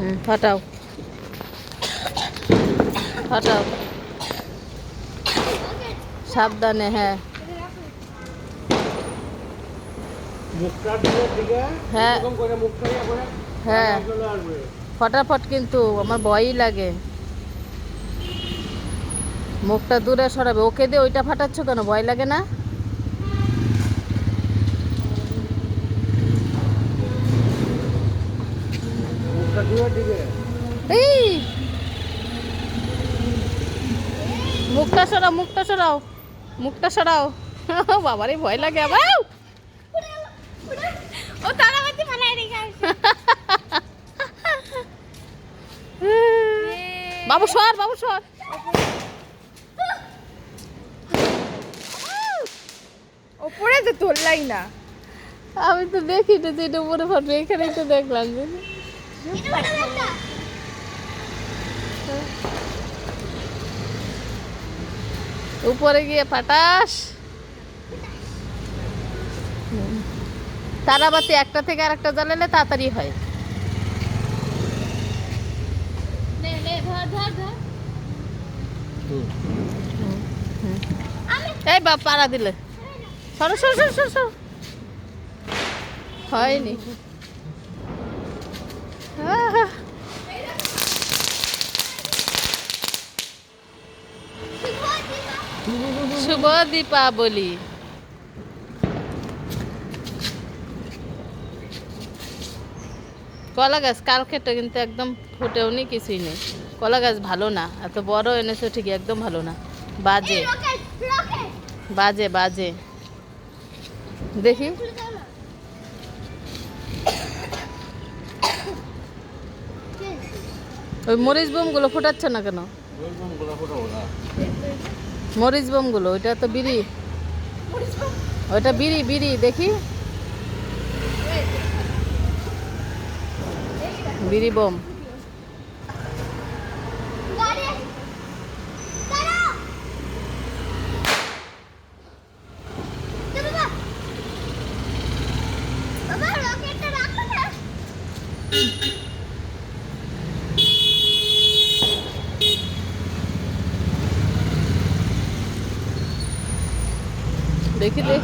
হুম ফাটাও। ফাটাও। সাবধানে হ্যাঁ। হ্যাঁ। হ্যাঁ। ফটাফট কিন্তু আমার ভয়ই লাগে। মুখটা দূরে সরাবে। ওকে দিয়ে ওইটা ফাটাচ্ছ কেন? ভয় লাগে না মুখটা দিয়ে দিকে এই। মুখটা সরাও মুখটা সরাও মুখটা সরাও। বাবারে ভয় লাগে আবার। ও রেখে বাবু সর বাবু সর। ওপরে তো তোললাই না। আমি তো দেখি না যে এটা উপরে ফাটবে এখানেই তো দেখলাম। উপরে গিয়ে হুম। তারাবাতি একটা থেকে আরেকটা জ্বালালে তাড়াতাড়ি হয় এই বাপ পাড়া দিলে সরো সরো সরো সরো হয়নি। শুভ দীপাবলি। কলা গাছ কালকেটা কিন্তু একদম ফুটেও নি কিছুই নেই। কলা গাছ ভালো না এত বড় এনেছো ঠিকই একদম ভালো না। বাজে। বাজে বাজে। দেখি। ওই মরিচ বোমগুলো ফোটাচ্ছ না কেন? মরিচ বোমগুলো, ওইটা তো বিড়ি। ওইটা বিড়ি বিড়ি, দেখি। বিড়ি বোম গাড়ি দাঁড়াও তো বাবা বাবা রকেটটা রাখো না দেখি দেখ।